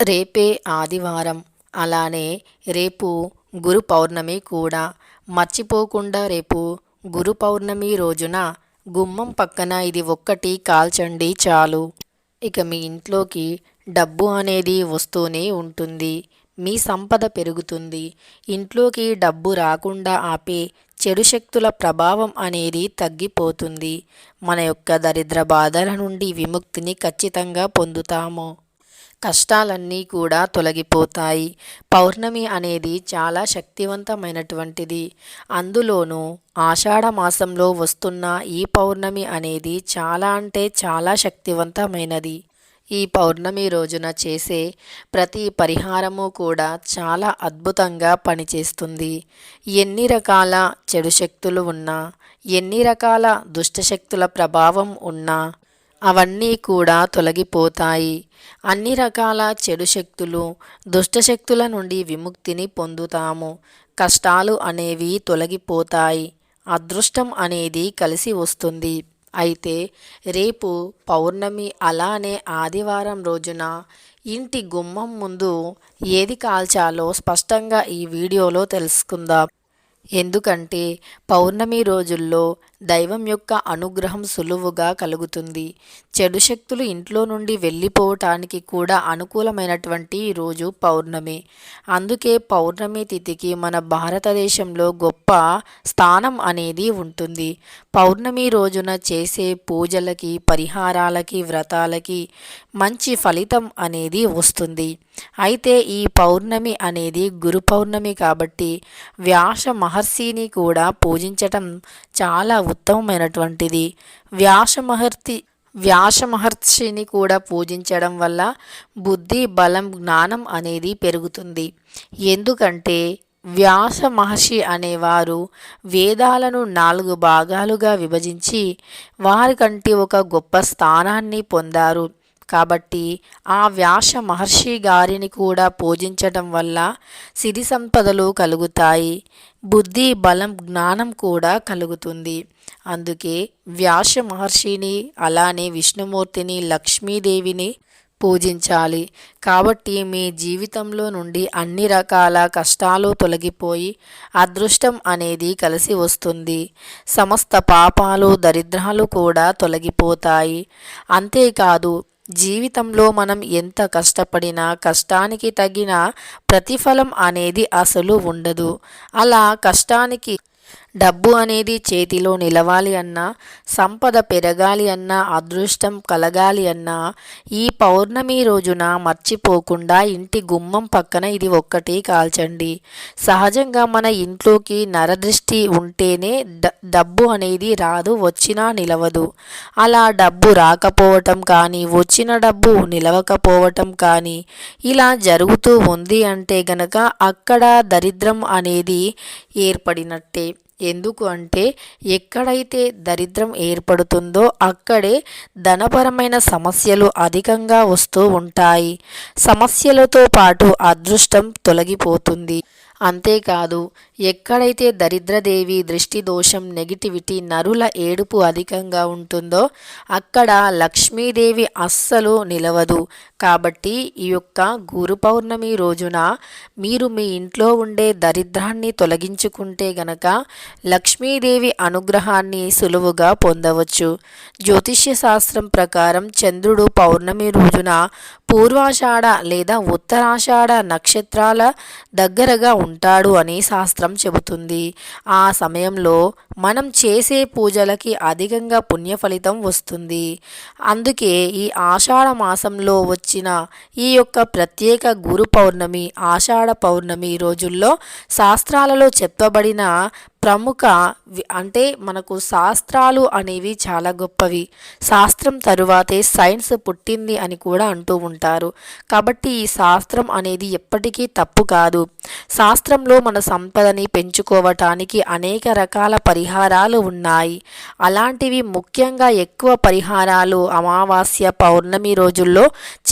రేపే ఆదివారం. అలానే రేపు గురు పౌర్ణమి కూడా. మర్చిపోకుండా రేపు గురు పౌర్ణమి రోజున గుమ్మం పక్కన ఇది ఒక్కటి కాల్చండి చాలు. ఇక మీ ఇంట్లోకి డబ్బు అనేది వస్తూనే ఉంటుంది. మీ సంపద పెరుగుతుంది. ఇంట్లోకి డబ్బు రాకుండా ఆపే చెడు శక్తుల ప్రభావం అనేది తగ్గిపోతుంది. మన యొక్క దరిద్ర బాధల నుండి విముక్తిని ఖచ్చితంగా పొందుతాము. కష్టాలన్నీ కూడా తొలగిపోతాయి. పౌర్ణమి అనేది చాలా శక్తివంతమైనటువంటిది. అందులోనూ ఆషాఢ మాసంలో వస్తున్న ఈ పౌర్ణమి అనేది చాలా అంటే చాలా శక్తివంతమైనది. ఈ పౌర్ణమి రోజున చేసే ప్రతి పరిహారము కూడా చాలా అద్భుతంగా పనిచేస్తుంది. ఎన్ని రకాల చెడు శక్తులు ఉన్నా ఎన్ని రకాల దుష్టశక్తుల ప్రభావం ఉన్నా అవన్నీ కూడా తొలగిపోతాయి. అన్ని రకాల చెడు శక్తులు దుష్టశక్తుల నుండి విముక్తిని పొందుతాము. కష్టాలు అనేవి తొలగిపోతాయి. అదృష్టం అనేది కలిసి వస్తుంది. అయితే రేపు పౌర్ణమి అలానే ఆదివారం రోజున ఇంటి గుమ్మం ముందు ఏది కాల్చాలో స్పష్టంగా ఈ వీడియోలో తెలుసుకుందాం. ఎందుకంటే పౌర్ణమి రోజుల్లో దైవం యొక్క అనుగ్రహం సులువుగా కలుగుతుంది. చెడు శక్తులు ఇంట్లో నుండి వెళ్ళిపోవటానికి కూడా అనుకూలమైనటువంటి రోజు పౌర్ణమి. అందుకే పౌర్ణమి తిథికి మన భారతదేశంలో గొప్ప స్థానం అనేది ఉంటుంది. పౌర్ణమి రోజున చేసే పూజలకి పరిహారాలకి వ్రతాలకి మంచి ఫలితం అనేది వస్తుంది. అయితే ఈ పౌర్ణమి అనేది గురు పౌర్ణమి కాబట్టి వ్యాస మహర్షిని కూడా పూజించటం చాలా ఉత్తమమైనటువంటిది. వ్యాస వ్యాసమహర్షిని వ్యాస మహర్షిని కూడా పూజించడం వల్ల బుద్ధి బలం జ్ఞానం అనేది పెరుగుతుంది. ఎందుకంటే వ్యాస మహర్షి అనేవారు వేదాలను నాలుగు భాగాలుగా విభజించి వారికంటే ఒక గొప్ప స్థానాన్ని పొందారు. కాబట్టి ఆ వ్యాస మహర్షి గారిని కూడా పూజించటం వల్ల సిరి సంపదలు కలుగుతాయి బుద్ధి బలం జ్ఞానం కూడా కలుగుతుంది. అందుకే వ్యాస మహర్షిని అలానే విష్ణుమూర్తిని లక్ష్మీదేవిని పూజించాలి. కాబట్టి మీ జీవితంలో నుండి అన్ని రకాల కష్టాలు తొలగిపోయి అదృష్టం అనేది కలిసి వస్తుంది. సమస్త పాపాలు దరిద్రాలు కూడా తొలగిపోతాయి. అంతేకాదు జీవితంలో మనం ఎంత కష్టపడినా కష్టానికి తగిన ప్రతిఫలం అనేది అసలు ఉండదు. అలా కష్టానికి డబ్బు అనేది చేతిలో నిలవాలి అన్నా సంపద పెరగాలి అన్నా అదృష్టం కలగాలి అన్నా ఈ పౌర్ణమి రోజున మర్చిపోకుండా ఇంటి గుమ్మం పక్కన ఇది ఒక్కటి కాల్చండి. సహజంగా మన ఇంట్లోకి నరదృష్టి ఉంటేనే డబ్బు అనేది రాదు వచ్చినా నిలవదు. అలా డబ్బు రాకపోవటం కానీ వచ్చిన డబ్బు నిలవకపోవటం కానీ ఇలా జరుగుతూ ఉంది అంటే గనక అక్కడ దరిద్రం అనేది ఏర్పడినట్టే. ఎందుకు అంటే ఎక్కడైతే దరిద్రం ఏర్పడుతుందో అక్కడే ధనపరమైన సమస్యలు అధికంగా వస్తూ ఉంటాయి. సమస్యలతో పాటు అదృష్టం తొలగిపోతుంది. అంతేకాదు ఎక్కడైతే దరిద్రదేవి దృష్టి దోషం నెగిటివిటీ నరుల ఏడుపు అధికంగా ఉంటుందో అక్కడ లక్ష్మీదేవి అస్సలు నిలవదు. కాబట్టి ఈ యొక్క గురు పౌర్ణమి రోజున మీరు మీ ఇంట్లో ఉండే దరిద్రాన్ని తొలగించుకుంటే గనక లక్ష్మీదేవి అనుగ్రహాన్ని సులువుగా పొందవచ్చు. జ్యోతిష్య శాస్త్రం ప్రకారం చంద్రుడు పౌర్ణమి రోజున పూర్వాషాఢ లేదా ఉత్తరాషాఢ నక్షత్రాల దగ్గరగా ఉంటాడు అని శాస్త్రం చెబుతుంది. ఆ సమయంలో మనం చేసే పూజలకి అధికంగా పుణ్య ఫలితం వస్తుంది. అందుకే ఈ ఆషాఢ మాసంలో వచ్చిన ఈ యొక్క ప్రత్యేక గురు పౌర్ణమి ఆషాఢ పౌర్ణమి రోజుల్లో శాస్త్రాలలో చెప్పబడిన ప్రముఖ అంటే మనకు శాస్త్రాలు అనేవి చాలా గొప్పవి. శాస్త్రం తరువాతే సైన్స్ పుట్టింది అని కూడా అంటూ ఉంటారు. కాబట్టి ఈ శాస్త్రం అనేది ఎప్పటికీ తప్పు కాదు. శాస్త్రంలో మన సంపదని పెంచుకోవటానికి అనేక రకాల పరిహారాలు ఉన్నాయి. అలాంటివి ముఖ్యంగా ఎక్కువ పరిహారాలు అమావాస్య పౌర్ణమి రోజుల్లో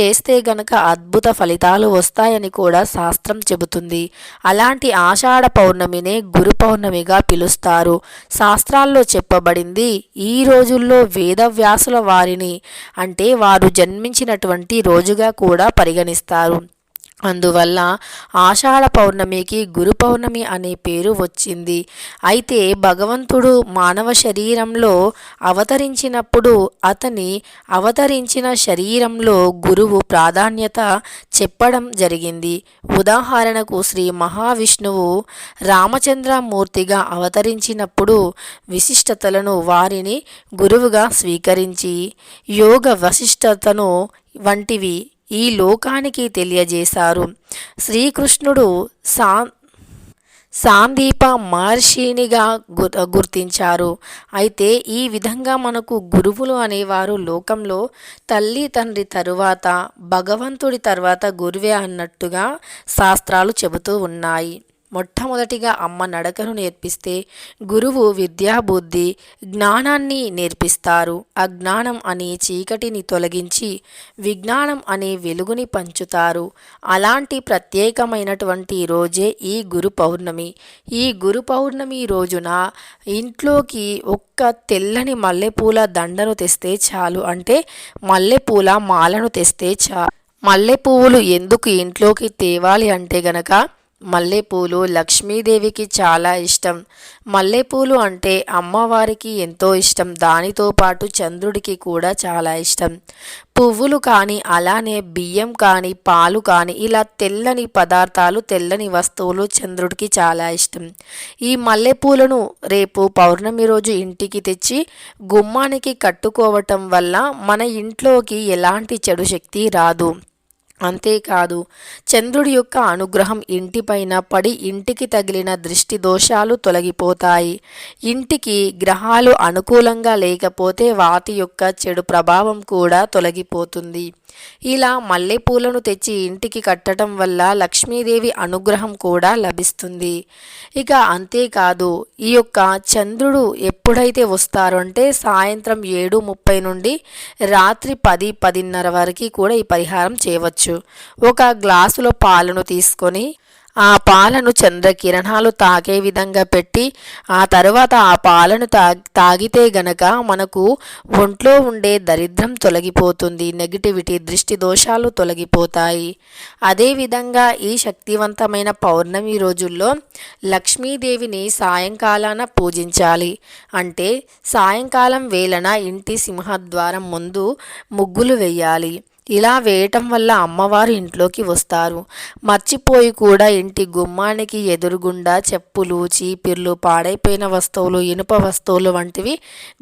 చేస్తే గనక అద్భుత ఫలితాలు వస్తాయని కూడా శాస్త్రం చెబుతుంది. అలాంటి ఆషాఢ పౌర్ణమినే గురు పౌర్ణమిగా పిలుస్తారు. శాస్త్రాల్లో చెప్పబడింది ఈ రోజుల్లో వేదవ్యాసుల వారిని అంటే వారు జన్మించినటువంటి రోజుగా కూడా పరిగణిస్తారు. అందువల్ల ఆషాఢ పౌర్ణమికి గురు పౌర్ణమి అనే పేరు వచ్చింది. అయితే భగవంతుడు మానవ శరీరంలో అవతరించినప్పుడు అతని అవతరించిన శరీరంలో గురువు ప్రాధాన్యత చెప్పడం జరిగింది. ఉదాహరణకు శ్రీ మహావిష్ణువు రామచంద్రమూర్తిగా అవతరించినప్పుడు విశిష్టతలను వారిని గురువుగా స్వీకరించి యోగ వశిష్టతను వంటివి ఈ లోకానికి తెలియజేశారు. శ్రీకృష్ణుడు సా సాందీప మహర్షినిగా గు- గుర్తించారు. అయితే ఈ విధంగా మనకు గురువులు అనేవారు లోకంలో తల్లి తండ్రి తరువాత భగవంతుడి తర్వాత గురువే అన్నట్టుగా శాస్త్రాలు చెబుతూ ఉన్నాయి. మొట్టమొదటిగా అమ్మ నడకను నేర్పిస్తే గురువు విద్యా బుద్ధి జ్ఞానాన్ని నేర్పిస్తారు. అజ్ఞానం అనే చీకటిని తొలగించి విజ్ఞానం అనే వెలుగుని పంచుతారు. అలాంటి ప్రత్యేకమైనటువంటి రోజే ఈ గురు పౌర్ణమి. ఈ గురు పౌర్ణమి రోజున ఇంట్లోకి ఒక్క తెల్లని మల్లెపూల దండను తెస్తే చాలు. అంటే మల్లెపూల మాలను తెస్తే చా మల్లె పువ్వులు ఎందుకు ఇంట్లోకి తేవాలి అంటే గనక మల్లెపూలు లక్ష్మీదేవికి చాలా ఇష్టం. మల్లెపూలు అంటే అమ్మవారికి ఎంతో ఇష్టం. దానితో పాటు చంద్రుడికి కూడా చాలా ఇష్టం. పువ్వులు కానీ అలానే బియ్యం కానీ పాలు కానీ ఇలా తెల్లని పదార్థాలు తెల్లని వస్తువులు చంద్రుడికి చాలా ఇష్టం. ఈ మల్లెపూలను రేపు పౌర్ణమి రోజు ఇంటికి తెచ్చి గుమ్మానికి కట్టుకోవటం వల్ల మన ఇంట్లోకి ఎలాంటి చెడు శక్తి రాదు. అంతేకాదు చంద్రుడి యొక్క అనుగ్రహం ఇంటిపైన పడి ఇంటికి తగిలిన దృష్టి దోషాలు తొలగిపోతాయి. ఇంటికి గ్రహాలు అనుకూలంగా లేకపోతే వాటి యొక్క చెడు ప్రభావం కూడా తొలగిపోతుంది. ఇలా మల్లెపూలను తెచ్చి ఇంటికి కట్టడం వల్ల లక్ష్మీదేవి అనుగ్రహం కూడా లభిస్తుంది. ఇక అంతేకాదు ఈ యొక్క చంద్రుడు ఎప్పుడైతే వస్తారో అంటే సాయంత్రం ఏడు ముప్పై నుండి రాత్రి పది పదిన్నర వరకు కూడా ఈ పరిహారం చేయవచ్చు. ఒక గ్లాసులో పాలను తీసుకొని ఆ పాలను చంద్రకిరణాలు తాకే విధంగా పెట్టి ఆ తర్వాత ఆ పాలను తా తాగితే గనక మనకు ఒంట్లో ఉండే దరిద్రం తొలగిపోతుంది నెగిటివిటీ దృష్టి దోషాలు తొలగిపోతాయి. అదేవిధంగా ఈ శక్తివంతమైన పౌర్ణమి రోజుల్లో లక్ష్మీదేవిని సాయంకాలాన పూజించాలి. అంటే సాయంకాలం వేళన ఇంటి సింహద్వారం ముందు ముగ్గులు వేయాలి. ఇలా వేయటం వల్ల అమ్మవారు ఇంట్లోకి వస్తారు. మర్చిపోయి కూడా ఇంటి గుమ్మానికి ఎదురుగుండా చెప్పులు చీపిర్లు పాడైపోయిన వస్తువులు ఇనుప వస్తువులు వంటివి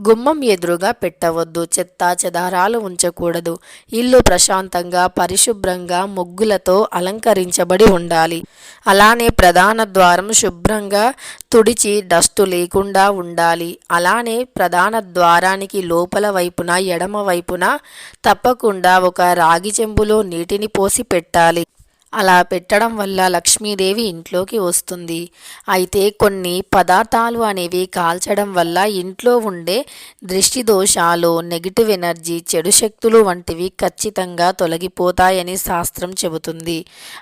గుమ్మం ఎదురుగా పెట్టవద్దు. చెత్త చెదారాలు ఉంచకూడదు. ఇల్లు ప్రశాంతంగా పరిశుభ్రంగా ముగ్గులతో అలంకరించబడి ఉండాలి. అలానే ప్రధాన ద్వారం శుభ్రంగా తుడిచి డస్టు లేకుండా ఉండాలి. అలానే ప్రధాన ద్వారానికి లోపల వైపున ఎడమ వైపున తప్పకుండా ఒక రాగి చెంబులో నీటిని పోసి పెట్టాలి. అలా పెట్టడం వల్ల లక్ష్మీదేవి ఇంట్లోకి వస్తుంది. అయితే కొన్ని పదార్థాలు అనేవి కాల్చడం వల్ల ఇంట్లో ఉండే దృష్టి దోషాలు నెగిటివ్ ఎనర్జీ చెడు శక్తులు వంటివి ఖచ్చితంగా తొలగిపోతాయని శాస్త్రం చెబుతుంది.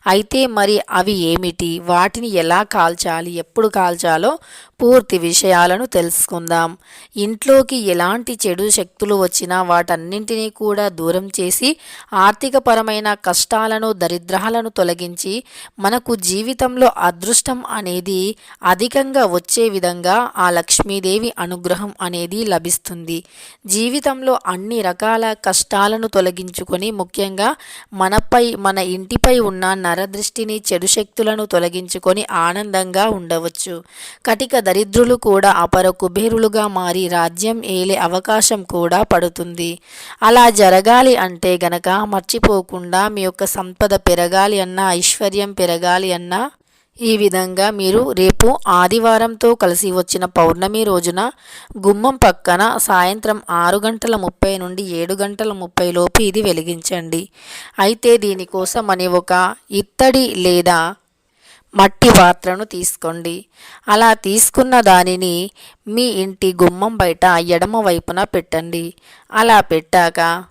అయితే మరి అవి ఏమిటి? వాటిని ఎలా కాల్చాలి? ఎప్పుడు కాల్చాలో పూర్తి విషయాలను తెలుసుకుందాం. ఇంట్లోకి ఎలాంటి చెడు శక్తులు వచ్చినా వాటన్నింటినీ కూడా దూరం చేసి ఆర్థికపరమైన కష్టాలను దరిద్రాలను తొలగించి మనకు జీవితంలో అదృష్టం అనేది అధికంగా వచ్చే విధంగా ఆ లక్ష్మీదేవి అనుగ్రహం అనేది లభిస్తుంది. జీవితంలో అన్ని రకాల కష్టాలను తొలగించుకొని ముఖ్యంగా మనపై మన ఇంటిపై ఉన్న నరదృష్టిని చెడు శక్తులను తొలగించుకొని ఆనందంగా ఉండవచ్చు. కటిక దరిద్రులు కూడా అపర కుబేరులుగా మారి రాజ్యం ఏలే అవకాశం కూడా పడుతుంది. అలా జరగాలి అంటే గనక మర్చిపోకుండా మీ యొక్క సంపద పెరగాలి అన్నా ఐశ్వర్యం పెరగాలి అన్నా ఈ విధంగా మీరు రేపు ఆదివారంతో కలిసి వచ్చిన పౌర్ణమి రోజున గుమ్మం పక్కన సాయంత్రం ఆరు గంటల ముప్పై నుండి ఏడు గంటల ముప్పై లోపు ఇది వెలిగించండి. అయితే దీనికోసం అని ఒక ఇత్తడి లేదా మట్టి పాత్రను తీసుకోండి. అలా తీసుకున్న దానిని మీ ఇంటి గుమ్మం బయట ఎడమ వైపున పెట్టండి. అలా పెట్టాక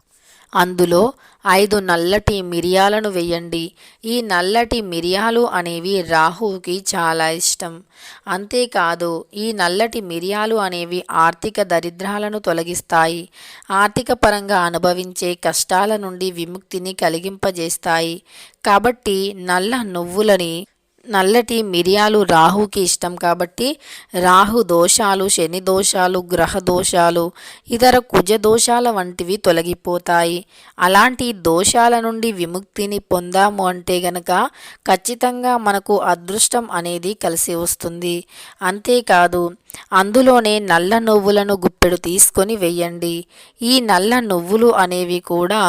అందులో ఐదు నల్లటి మిరియాలను వేయండి. ఈ నల్లటి మిరియాలు అనేవి రాహుకి చాలా ఇష్టం. అంతేకాదు ఈ నల్లటి మిరియాలు అనేవి ఆర్థిక దరిద్రాలను తొలగిస్తాయి. ఆర్థిక పరంగా అనుభవించే కష్టాల నుండి విముక్తిని కలిగింపజేస్తాయి. కాబట్టి నల్ల నువ్వులని నల్లటి మిరియాలు రాహుకి ఇష్టం కాబట్టి రాహు దోషాలు శని దోషాలు గ్రహ దోషాలు ఇతర కుజ దోషాల వంటివి తొలగిపోతాయి. అలాంటి దోషాల నుండి విముక్తిని పొందాము అంటే గనక ఖచ్చితంగా మనకు అదృష్టం అనేది కలిసి వస్తుంది. అంతేకాదు అందులోనే నల్ల నువ్వులను గుప్పెడు తీసుకొని వెయ్యండి ఈ నల్ల నువ్వులు అనేవి కూడా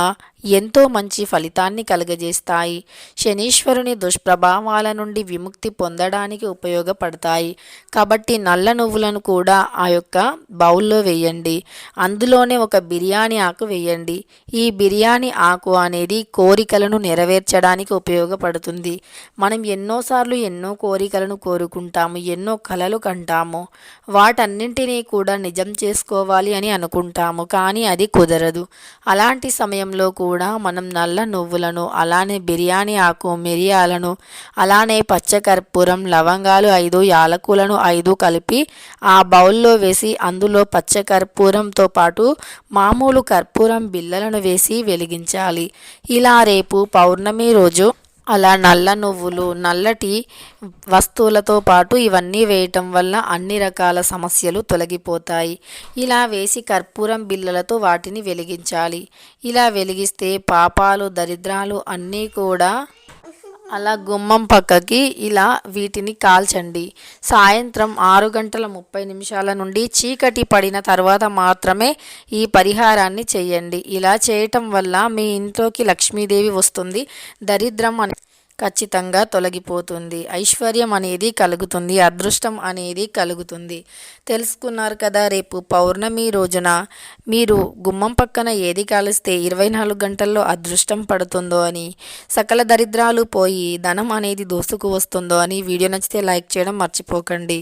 ఎంతో మంచి ఫలితాన్ని కలుగజేస్తాయి. శనీశ్వరుని దుష్ప్రభావాల నుండి విముక్తి పొందడానికి ఉపయోగపడతాయి. కాబట్టి నల్ల నువ్వులను కూడా ఆ యొక్క బౌల్లో వేయండి. అందులోనే ఒక బిర్యానీ ఆకు వేయండి. ఈ బిర్యానీ ఆకు అనేది కోరికలను నెరవేర్చడానికి ఉపయోగపడుతుంది. మనం ఎన్నోసార్లు ఎన్నో కోరికలను కోరుకుంటాము ఎన్నో కలలు కంటాము. వాటన్నింటినీ కూడా నిజం చేసుకోవాలి అని అనుకుంటాము కానీ అది కుదరదు. అలాంటి సమయంలో కూడా కూడా మనం నల్ల నువ్వులను అలానే బిర్యానీ ఆకు మిరియాలను అలానే పచ్చకర్పూరం లవంగాలు ఐదు యాలకులను ఐదు కలిపి ఆ బౌల్లో వేసి అందులో పచ్చకర్పూరంతో పాటు మామూలు కర్పూరం బిళ్ళలను వేసి వెలిగించాలి. ఇలా రేపు పౌర్ణమి రోజు అలా నల్ల నువ్వులు నల్లటి వస్తువులతో పాటు ఇవన్నీ వేయటం వల్ల అన్ని రకాల సమస్యలు తొలగిపోతాయి. ఇలా వేసి కర్పూరం బిళ్ళలతో వాటిని వెలిగించాలి. ఇలా వెలిగిస్తే పాపాలు దరిద్రాలు అన్నీ కూడా అలా గుమ్మం పక్కకి ఇలా వీటిని కాల్చండి. సాయంత్రం ఆరు గంటల ముప్పై నిమిషాల నుండి చీకటి పడిన తర్వాత మాత్రమే ఈ పరిహారాన్ని చేయండి. ఇలా చేయటం వల్ల మీ ఇంట్లోకి లక్ష్మీదేవి వస్తుంది. దరిద్రం అని ఖచ్చితంగా తొలగిపోతుంది. ఐశ్వర్యం అనేది కలుగుతుంది అదృష్టం అనేది కలుగుతుంది. తెలుసుకున్నారు కదా రేపు పౌర్ణమి రోజున మీరు గుమ్మం పక్కన ఏది కాలిస్తే ఇరవై నాలుగు గంటల్లో అదృష్టం పడుతుందో అని సకల దరిద్రాలు పోయి ధనం అనేది దోసుకు వస్తుందో అని వీడియో నచ్చితే లైక్ చేయడం మర్చిపోకండి.